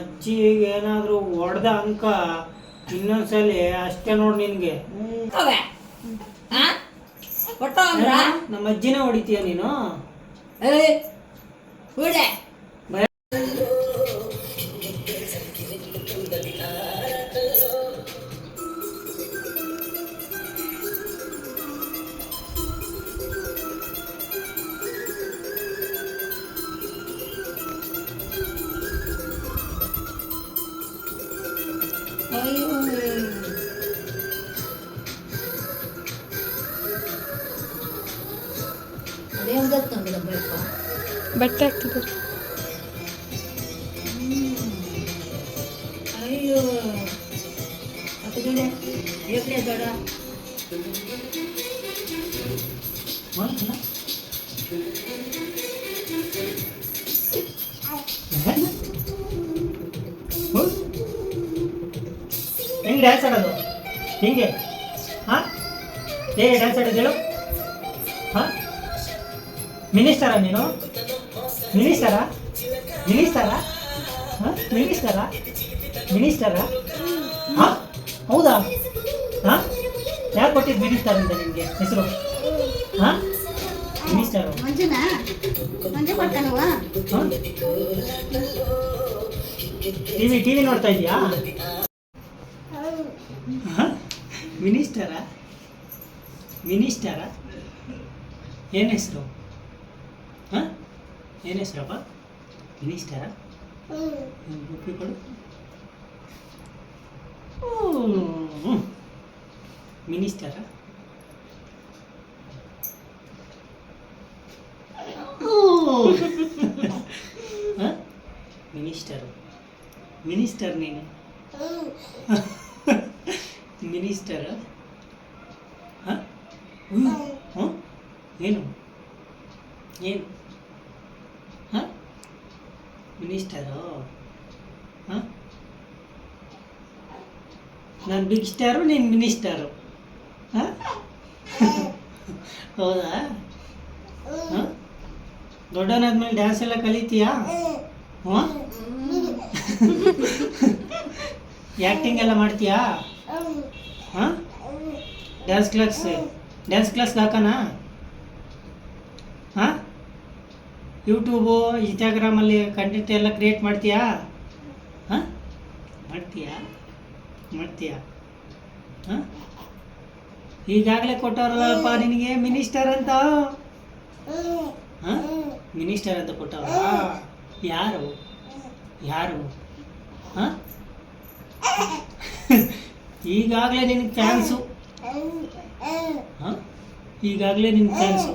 ಅಜ್ಜಿಗೆ ಏನಾದರೂ ಹೊಡೆದ ಅಂಕ ಇನ್ನೊಂದ್ಸಲಿ ಅಷ್ಟೇ ನೋಡಿ ನಿನಗೆ. ನಮ್ಮ ಅಜ್ಜಿನ ಹೊಡಿತೀಯ ನೀನು? ಬಟ್ಟೆ ಆಗ್ತದೆ ಹೆಂಗೆ ಡ್ಯಾನ್ಸ್ ಆಡೋದು? ಹಿಂಗೆ? ಹಾಂ? ಹೇಗೆ ಡ್ಯಾನ್ಸ್ ಆಡೋದು ಹೇಳು? ಹಾಂ? ಮಿನಿಸ್ಟರಾ ನೀನು? ಮಿನಿಸ್ಟರಾ? ಮಿನಿಸ್ಟರಾ? ಹಾಂ? ಮಿನಿಸ್ಟರಾ? ಮಿನಿಸ್ಟರಾ? ಹಾಂ? ಹೌದಾ? ಹಾಂ? ಯಾರು ಕೊಟ್ಟಿದ್ದು ಮಿನಿಸ್ಟರ್ ಅಂತ ನಿಮಗೆ ಹೆಸರು? ಹಾಂ? Minister. T V T V ನೋಡ್ತಾ ಇದೀಯಾ? ಹಾಂ? ಮಿನಿಸ್ಟರಾ? ಮಿನಿಸ್ಟರಾ? ಏನು ಹೆಸರು? ಏನು ಹೆಸರಪ್ಪ ಮಿನಿಸ್ಟರಾ ರೂಪಿ ಕೊಡು ಹ್ಞೂ ಮಿನಿಸ್ಟರಾ ಹಾಂ ಮಿನಿಸ್ಟರು ಮಿನಿಸ್ಟರ್ ನೀನು ಮಿನಿಸ್ಟರ್ ಹಾಂ ಹ್ಞೂ ಏನು ಏನು ಹಾಂ ಮಿನಿಸ್ಟರು? ಹಾಂ? ನಾನು ಬಿಗ್ ಸ್ಟಾರು, ನೀನು ಮಿನಿಸ್ಟರು. ಹಾಂ? ಹೌದಾ? ಹಾಂ? ದೊಡ್ಡವನಾದ್ಮೇಲೆ ಡ್ಯಾನ್ಸ್ ಎಲ್ಲ ಕಲಿತೀಯಾ? ಹ್ಞೂ ಆ್ಯಕ್ಟಿಂಗ್ ಎಲ್ಲ ಮಾಡ್ತೀಯಾ? ಹಾಂ? ಡ್ಯಾನ್ಸ್ ಕ್ಲಾಸ್ ಡ್ಯಾನ್ಸ್ ಕ್ಲಾಸ್ಗೆ ಹಾಕೋಣ ಹಾಂ? ಯೂಟ್ಯೂಬು ಇನ್ಸ್ಟಾಗ್ರಾಮಲ್ಲಿ ಕಂಟೆಂಟ್ ಎಲ್ಲ ಕ್ರಿಯೇಟ್ ಮಾಡ್ತೀಯಾ? ಹಾಂ? ಮಾಡ್ತೀಯಾ? ಮಾಡ್ತೀಯಾ? ಹಾಂ? ಈಗಾಗಲೇ ಕೊಟ್ಟವ್ರಲ್ಲಪ್ಪ ನಿನಗೆ ಮಿನಿಸ್ಟರ್ ಅಂತ? ಹಾಂ? ಮಿನಿಸ್ಟರ್ ಅಂತ ಕೊಟ್ಟವ್ರ? ಯಾರು? ಯಾರು? ಹಾಂ? ಈಗಾಗಲೇ ನಿನಗೆ ಚಾನ್ಸು ಹಾಂ? ಈಗಾಗಲೇ ನಿನ್ನ ಫ್ಯಾನ್ಸು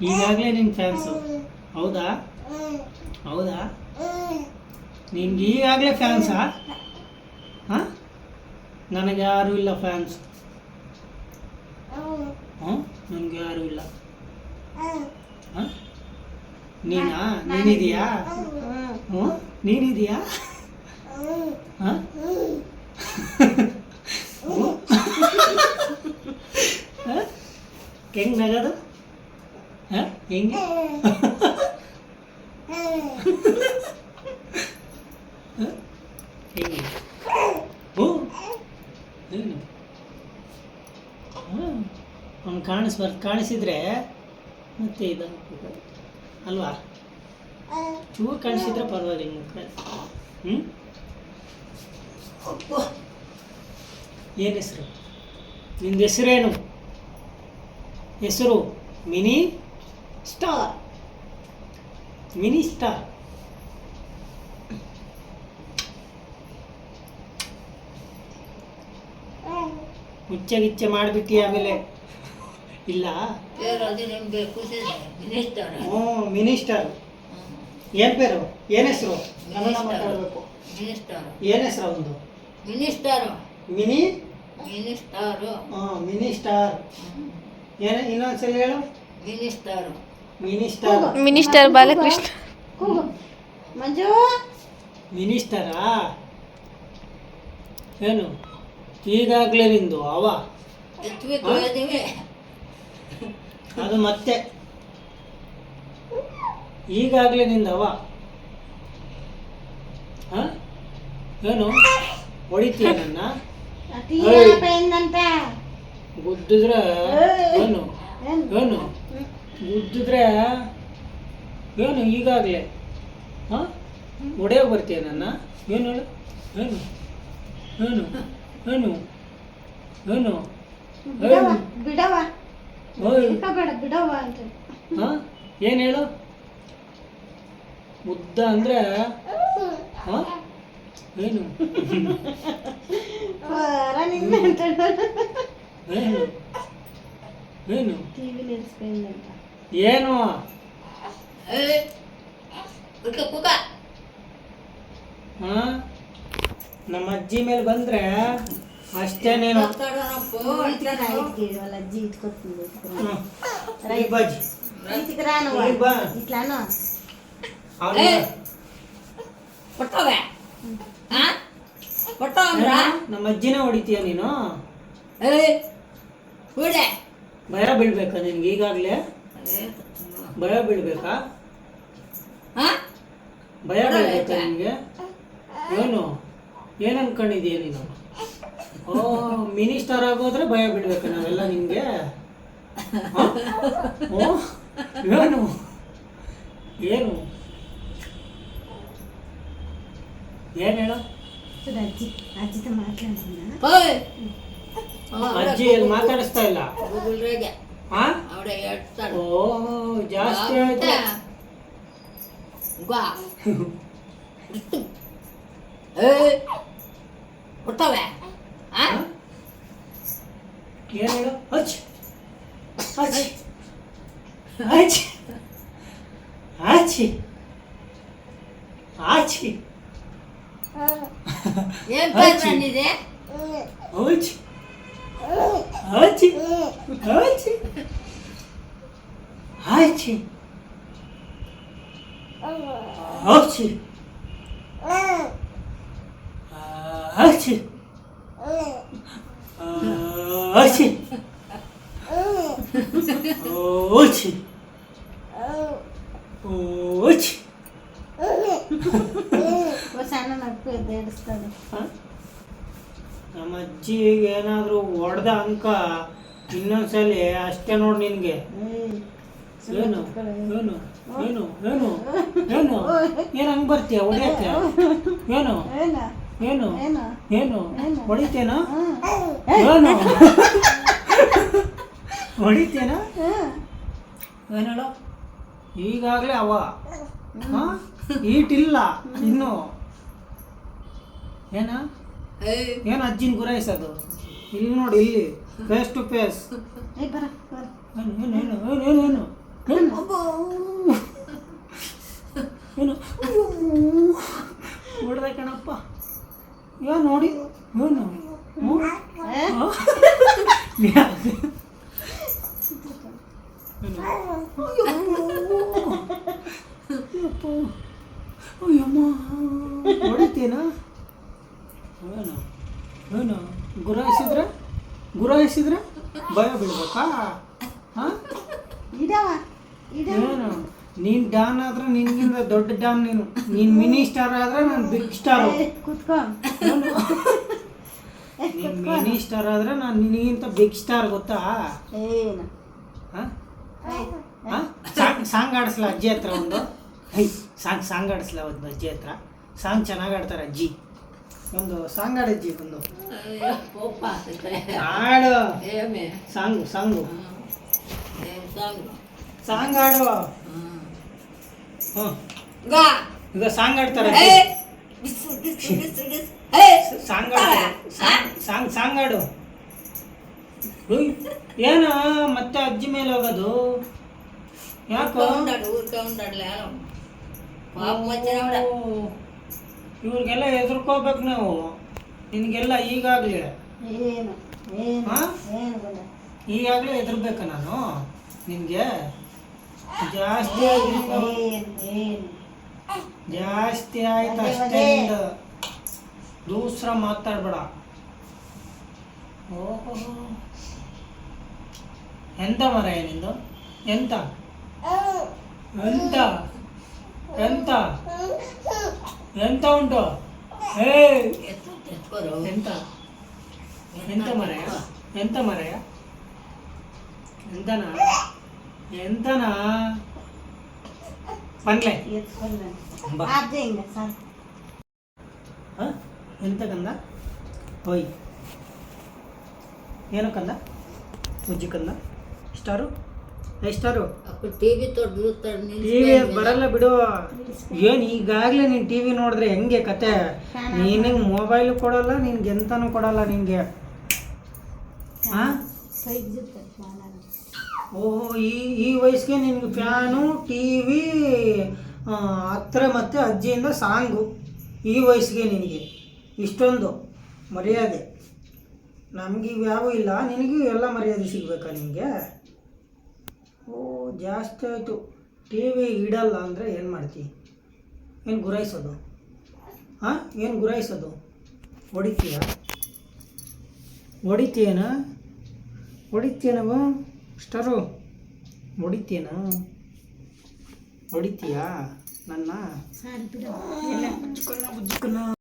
ಈಗಾಗಲೇ ನಿನ್ನ ಫ್ಯಾನ್ಸು ಹೌದಾ? ಹೌದಾ? ನಿನ್ಗೆ ಈಗಾಗಲೇ ಫ್ಯಾನ್ಸಾ ಹಾಂ? ನನಗೆ ಯಾರೂ ಇಲ್ಲ ಫ್ಯಾನ್ಸ್ ಹ್ಞೂ ನನಗೆ ಯಾರೂ ಇಲ್ಲ. ಹಾಂ? ನೀನಾ? ನೀನಿದೆಯಾ? ಹ್ಞೂ ನೀನಿದೆಯಾ? ಹಾಂ? ಹೆಂಗೆ ನಗೋದು? ಹೆಂಗೆ? ಹೆಂಗೆ ಅವ್ನು ಕಾಣಿಸ್ಬಾರ್ದು ಕಾಣಿಸಿದ್ರೆ ಮತ್ತೆ ಇದು ಅಲ್ವಾ? ಚೂರು ಕಾಣಿಸಿದ್ರೆ ಪರವಾಗಿಲ್ಲ ಹ್ಞೂ ಏನು ಹೆಸರು? ನಿಂದ ಹೆಸರೇನು? ಹೆಸರು ಮಿನಿ? ಸ್ಟಾರ್ ಮಿನಿ ಸ್ಟಾರ್ ಮುಚ್ಚೆ ಗಿಚ್ಚೆ ಮಾಡಿಬಿಟ್ಟು ಆಮೇಲೆ. ಇಲ್ಲ. ಮಿನಿಸ್ಟರ್ ಹ್ಞೂ ಮಿನಿಸ್ಟರ್ ಏನ್ ಪೇರು? ಏನು ಹೆಸರು? ಕನ್ನಡ ಮಾತಾಡಬೇಕು. ಮಿನಿಸ್ಟರ್ ಏನು ಹೆಸರು ಒಂದು ಮಿನಿಸ್ಟರ್ ಮಿನಿ? ಮಿನಿಸ್ಟರ್ ಹಾಂ ಮಿನಿ ಸ್ಟಾರ್ ಏನು ಇನ್ನೊಂದ್ಸಲ ಹೇಳು. Minister mini star minister Balakrishna. Manju. ಮಿನಿಸ್ಟರಾ? ಏನು? ಈಗಾಗಲೇ ನಿಂದು ಅವ? ಅದು ಮತ್ತೆ. ಈಗಾಗಲೇ ನಿಂದು ಅವ? ಏನು? ಹೊಡಿತೀಯ ನನ್ನ? ಗುದ್ದಿದ್ರೆ ಏನು? ಏನು? ಏನು ಗುದ್ದಿದ್ರೆ ಏನು ಈಗಾಗಲೇ ಹಾಂ ಒಡೆಯೋಗಿ ಬರ್ತೀಯ ನನ್ನ? ಏನು ಹೇಳು? ಏನು? ಏನು? ಏನು? ಏನು? ಬಿಡವ ಬಿಡವ ಹಾಂ ಏನು? ಹೇಳು. ಉದ್ದ ಅಂದ್ರೆ ಹಾಂ ಏನು? ಏನು? ಏನು? ಏನು? ನಮ್ಮ ಅಜ್ಜಿ ಮೇಲೆ ಬಂದ್ರೆ ಅಷ್ಟೇ ನೀನು ಮಾತಾಡೋಣಪ್ಪ ಇಟ್ಕಿರವಲ್ಲ ಅಜ್ಜಿ ನಮ್ಮ ಅಜ್ಜಿನ ಹೊಡಿತೀಯ ನೀನು? ಭಯ ಬೀಳ್ಬೇಕಾ ನಿನ್ಗೆ ಈಗಾಗಲೇ? ಭಯ ಬೀಳ್ಬೇಕಾ? ಹಾ? ಭಯ ಬೀಳ್ಬೇಕಾ ನಿಮಗೆ ಏನು? ಏನು ಅನ್ಕೊಂಡಿದೀಯ ನೀನು? ಓ ಮಿನಿಸ್ಟರ್ ಆಗೋದ್ರೆ ಭಯ ಬಿಡ್ಬೇಕು ನಾವೆಲ್ಲ ನಿಮ್ಗೆ ಓ ಏನು? ಏನು? ಏನು ಹೇಳು? ಅಜ್ಜಿ ಅಜ್ಜಿ ಮಾತಾಡಿಸ್ತಾ ಇಲ್ಲ? ಅವಡೆ ಹೇಳ್ತಾಳೆ. ಓ ಜಾಸ್ತಿ ಆಯ್ತು. ವಾ. ಇಷ್ಟು ಏ ಕೊಟ್ಟವೆ ಹಾ ಏನು ಹೇಳು? ಹಚ್ ಹಚ್ ಹಚ್ ಆಚಿ. ಆಚಿ. ಏನ್ ಬಂದಿದೆ ಹಚ್ É. Hante. Hante. Hante. É. É. Hante. Hante. Hante. Hante. Hante. Você não me perdeu, ನಮ್ಮ ಈಗ ಏನಾದರೂ ಹೊಡೆದ ಅಂಕ ಇನ್ನೊಂದ್ಸಲಿ ಅಷ್ಟೇ ನೋಡಿ ನಿನಗೆ. ಏನು? ಏನು? ಏನು? ಏನು? ಏನು? ಏನು ಹಂಗೆ ಬರ್ತೀಯ? ಹೊಡೆಯತ್ತೆ? ಏನು? ಏನು? ಏನು? ಹೊಡಿತೇನಾ. ಏನು? ಹೊಡಿತೇನಾ? ಏನೇಳು? ಈಗಾಗಲೇ ಅವ. ಈಟಿಲ್ಲ ಇನ್ನು. ಏನ? ಏನು ಅಜ್ಜಿನ ಗುರಾಯಿಸೋದು ಇಲ್ಲಿ ನೋಡಿ ಇಲ್ಲಿ. ಫೇಸ್ ಟು ಫೇಸ್ ಏನು ಕಣಪ್ಪ. ಏ ನೋಡಿ? ಏನು. ಅಯ್ಯಮ್ಮ. ಹೊಡಿತೀನಾ? ಏನು ಏನು ಗುರಾಯಿಸಿದ್ರೆ ಗುರಾಯಿಸಿದ್ರೆ ಭಯ ಬೀಳ್ಬೇಕಾ? ಹಾಂ? ಇಡವ ಏನು? ನೀನ್ ಡಾನ್ ಆದ್ರೆ ನಿನ್ಗಿಂತ ದೊಡ್ಡ ಡಾನ್ ನೀನು. ನೀನ್ ಮಿನಿ ಸ್ಟಾರ್ ಆದ್ರೆ ನಾನು ಬಿಗ್ ಸ್ಟಾರ್ ಕುತ್ಕೋ. ನೀನ್ ಮಿನಿ ಸ್ಟಾರ್ ಆದ್ರೆ ನಾನು ನಿನಗಿಂತ ಬಿಗ್ ಸ್ಟಾರ್ ಗೊತ್ತಾ? ಏನು? ಹಾ? ಹಾ? ಸಾಂಗ್ ಸಾಂಗ್ ಆಡಿಸ್ಲಾ ಅಜ್ಜಿ ಹತ್ರ ಒಂದು? ಹೈ ಸಾಂಗ್ ಸಾಂಗ್ ಆಡಿಸ್ಲಾ ಒಂದು ಅಜ್ಜಿ ಹತ್ರ? ಸಾಂಗ್ ಚೆನ್ನಾಗಿ ಆಡ್ತಾರೆ ಅಜ್ಜಿ. ಒಂದು ಸಾಂಗ್ ಆಡಜ್ಜಿ ಒಂದು. ಹಾಡು. Song song. ಸಾಂಗ್. ಹಾಡು. ಈಗ ಸಾಂಗ್ ಆಡ್ತಾರೆ ಸಾಂಗ್ ಸಾಂಗ್ ಸಾಂಗ್ ಹಾಡು. ಏನ ಮತ್ತೆ ಅಜ್ಜಿ ಮೇಲೆ ಹೋಗೋದು. ಯಾಕೋ? ಇವ್ರಿಗೆಲ್ಲ ಹೆದರ್ಕೋಬೇಕು ನಾವು. ನಿನಗೆಲ್ಲ ಈಗಾಗಲೇ. ಈಗಾಗಲೇ ಹೆದರ್ಬೇಕ ನಾನು? ನಿನಗೆ? ಜಾಸ್ತಿ ಜಾಸ್ತಿ ಆಯ್ತು ಅಷ್ಟೇ. ದೂಸ್ರ ಮಾತಾಡ್ಬೇಡ. ಓಹೋ. ಎಂತ ಮರ ನಿಂದು? ಎಂತ? ಎಂತ? ಎಂತ? ಎಂತ ಉಂಟು ಏ ಎತ್ತು ಎತ್ಕೊರು ಎಂತ ಎಂತ ಮರಯ ಎಂತ ಮರಯ ಎಂತನಾ ಎಂತನಾ ಪನ್ಲೆ ಎತ್ಕೊಂಡು ಬಾ. ಅದೇ ಹಿಂಗ ಸಾಕು ಹ? ಟಿವಿ ಟಿವಿ ತೊಡ್ದು ಟಿ ವಿ ಬರಲ್ಲ ಬಿಡು. ಏನು ಈಗಾಗಲೇ ನೀನು ಟಿವಿ ನೋಡಿದ್ರೆ ಹೆಂಗೆ ಕತೆ? ನಿನಗೆ ಮೊಬೈಲ್ ಕೊಡಲ್ಲ ನಿನ್ಗೆ ಎಂತನೂ ಕೊಡಲ್ಲ ನಿನಗೆ ಓಹೋ ಈ ಈ ವಯಸ್ಸಿಗೆ ನಿನ್ಗೆ ಫ್ಯಾನು ಟಿವಿ ಹತ್ರ ಮತ್ತು ಅಜ್ಜಿಯಿಂದ ಸಾಂಗು. ಈ ವಯಸ್ಸಿಗೆ ನಿನಗೆ. ಇಷ್ಟೊಂದು ಮರ್ಯಾದೆ. ನಮಗೆ ಇವ್ಯಾವೂ ಇಲ್ಲ ನಿನಗೂ ಎಲ್ಲ ಮರ್ಯಾದೆ ಸಿಗಬೇಕಾ ನಿನಗೆ ಓ, ಜಾಸ್ತಿ ಆಯಿತು. ಟಿ ವಿ ಇಡಲ್ಲ ಅಂದರೆ ಏನು ಮಾಡ್ತಿ? ಏನು ಗುರಾಯಿಸೋದು? ಹಾಂ? ಏನು ಗುರಾಯಿಸೋದು? ಹೊಡಿತೀಯ? ಹೊಡಿತೀಯನ? ಹೊಡಿತೀಯನವ ಸ್ಟರು, ಹೊಡಿತೀಯನ? ಹೊಡಿತೀಯಾ ನನ್ನ?